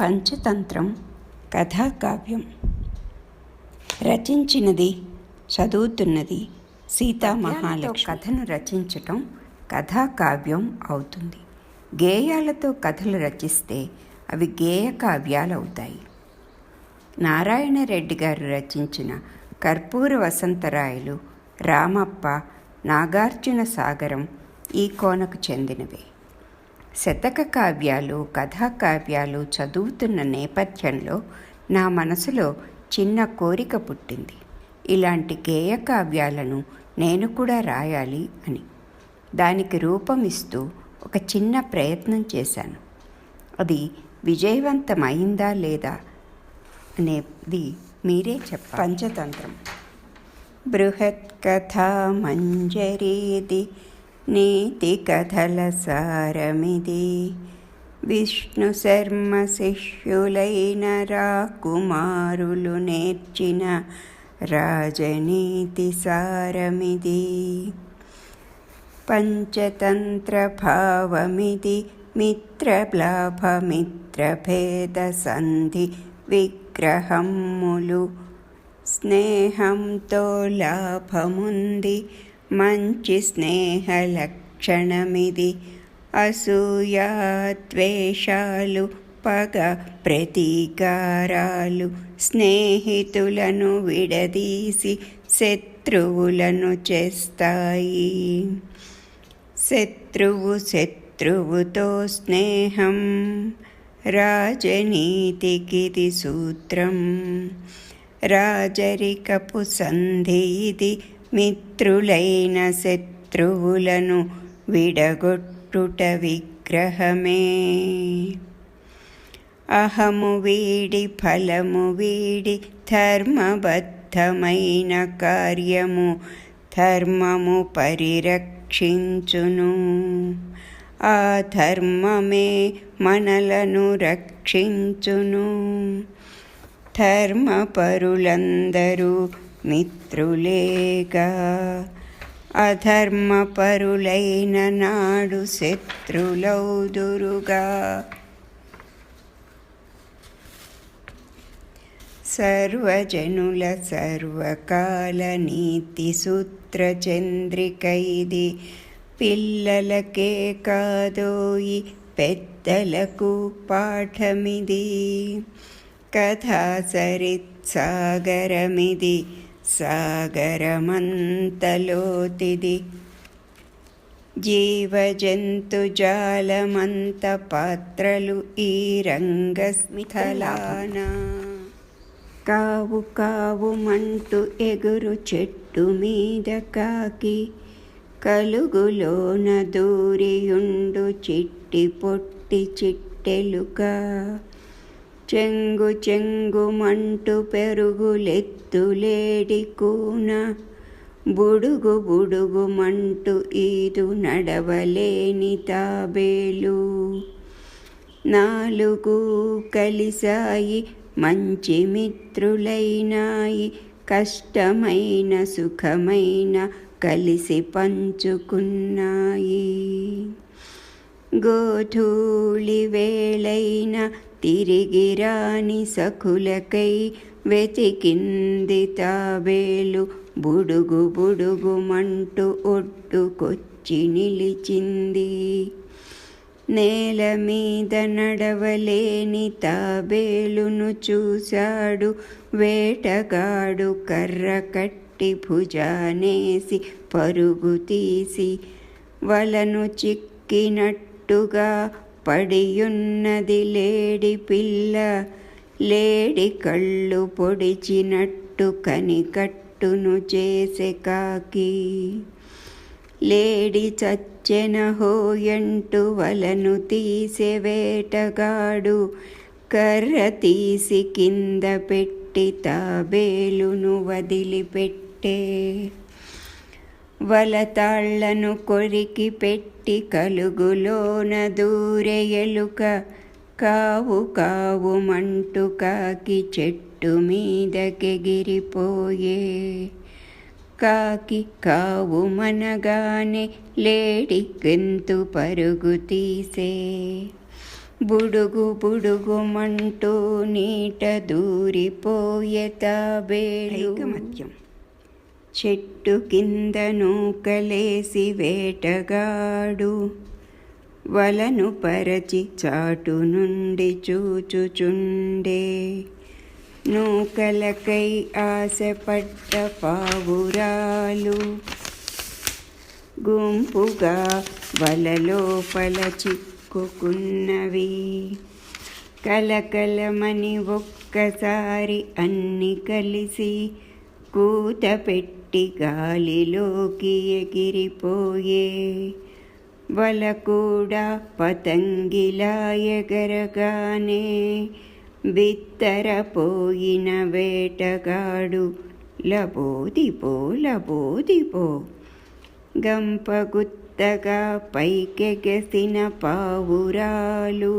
పంచతంత్రం కథాకావ్యం. రచించినది చదువుతున్నది సీతామహాలక్ష్మి. కథను రచించటం కథాకావ్యం అవుతుంది. గేయాలతో కథలు రచిస్తే అవి గేయ కావ్యాలు అవుతాయి నారాయణరెడ్డి గారు రచించిన కర్పూర వసంతరాయలు రామప్ప నాగార్జున సాగరం ఈ కోనకు చెందినవే. శతక కావ్యాలు కథాకావ్యాలు చదువుతున్న నేపథ్యంలో నా మనసులో చిన్న కోరిక పుట్టింది. ఇలాంటి గేయ కావ్యాలను నేను కూడా రాయాలి అని. దానికి రూపమిస్తూ ఒక చిన్న ప్రయత్నం చేశాను. అది విజయవంతమైందా లేదా అనేది మీరే చెప్ప పంచతంత్రం. బృహత్ కథా మంజరీది నీతి కథల సారమిది. విష్ణు శర్మ శిష్యులైన రాకుమారులు నేర్చిన రాజనీతి సారమిది. పంచతంత్ర భావమిది మిత్రలాభమిత్రభేద సంధి విగ్రహములు స్నేహంతో లాభముంది. మంచి స్నేహ లక్షణమిది అసూయాద్వేషాలు పగ ప్రతీకారాలు స్నేహితులను విడదీసి శత్రువులను చేస్తాయి. శత్రువు శత్రువుతో స్నేహం. రాజనీతికిది సూత్రం. రాజరికపు సంధి ఇది మిత్రులైన శత్రువులను విడగొట్టుట విగ్రహమే. అహము వీడి ఫలము వీడి ధర్మబద్ధమైన కార్యము ధర్మము పరిరక్షించును. ఆ ధర్మమే మనలను రక్షించును. ధర్మపరులందరూ మిత్రులేగా అధర్మపరులైన నాడు శత్రులౌదురుగా. సర్వజనుల సర్వకాల నీతి సూత్ర చంద్రిక ఇది పిల్లలకే కాదోయి పెద్దలకు పాఠమిది. కథా సరిత్సాగరమిది సాగరమంతలోతిది. జీవజంతుజాలమంత పాత్రలు ఈ రంగస్మిథలానా కావు కావు మంటు ఎగురు చెట్టు మీద కాకి. కలుగులోన దూరియుండు చిట్టి పొట్టి చిట్టెలుగా. చెంగు చెంగుమంటూ పెరుగులెత్తులేడి కూన. బుడుగు బుడుగుమంటు ఈదు నడవలేని తాబేలు. నాలుగు కలిసాయి మంచి మిత్రులైనాయి. కష్టమైన సుఖమైన కలిసి పంచుకున్నాయి. గోధూళి వేళైన తిరిగి రాని సఖులకై వెతికింది తాబేలు. బుడుగు బుడుగుమంటూ ఒడ్డుకొచ్చి నిలిచింది. నేల మీద నడవలేని తాబేలును చూశాడు. వేటగాడు కర్ర కట్టి భుజానేసి పరుగు తీసి వలను చిక్కినట్టుగా పడియున్నది లేడి పిల్ల లేడి కళ్ళు పొడిచినట్టు కనికట్టును చేసే కాకి. లేడి చచ్చెన హోయంటు వలను తీసే వేటగాడు కర్ర తీసి కింద పెట్టి తాబేలును వదిలిపెట్టే. వలతాళ్ళను కొరికి పెట్టి కలుగులోన దూరె ఎలుక కావు కావు మంటు కాకి చెట్టు మీదకెగిరిపోయే కాకి కావు మనగానే లేడి గెంతు పరుగు తీసే. బుడుగు మంటూ నీట దూరిపోయే తాబేలు. మధ్యం చెట్టు కింద నూకలేసి వేటగాడు. వలను పరచి చాటు నుండి చూచుచుండే. నూకలకై ఆశపడ్డ పావురాలు. గుంపుగా వలలోపల చిక్కుకున్నవి. కలకలమని ఒక్కసారి అన్ని కలిసి కూతపెట్టి గాలిలోకి ఎగిరిపోయే వల కూడా పతంగిలా ఎగరగానే బిత్తరపోయిన వేటగాడు లబోదిపో లబోదిపో. గంపగుత్తగా పైకెగసిన పావురాలు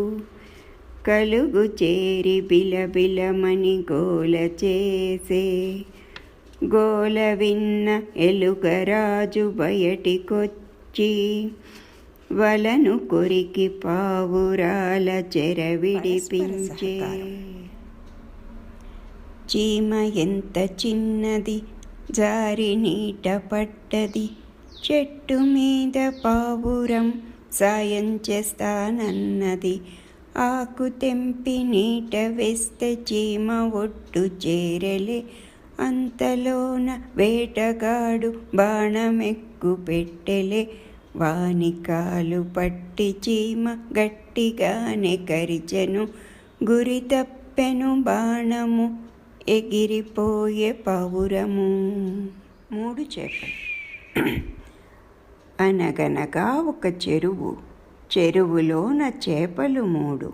కలుగు చేరి బిలబిలమని గోల చేసే గోల విన్న ఎలుకరాజు బయటికొచ్చి వలను కొరికి పావురాల చెరవిడిపించే చీమ ఎంత చిన్నది జారి నీట పడ్డది చెట్టు మీద పావురం సాయం చేస్తానన్నది. ఆకు తెంపి నీట వేస్తే చీమ ఒట్టు చేరలే అంతలోన వేటగాడు బాణమెక్కు పెట్టెలే. వానికాలు పట్టి చీమ గట్టిగానే కరిచెను. గురి తప్పెను బాణము ఎగిరిపోయే పౌరము. మూడు చేపలు అనగనగా ఒక చెరువు. చెరువులోన చేపలు మూడు.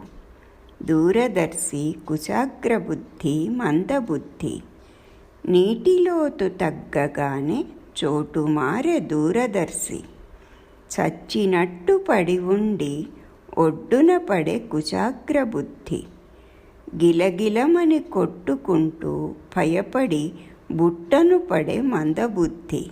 దూరదర్శి కుశాగ్రబుద్ధి మందబుద్ధి. నీటిలోతు తగ్గగానే చోటు మారే దూరదర్శి. చచ్చినట్టు పడి ఉండి ఒడ్డున పడే కుశాగ్రబుద్ధి గిలగిలమని కొట్టుకుంటూ భయపడి బుట్టను పడే మందబుద్ధి.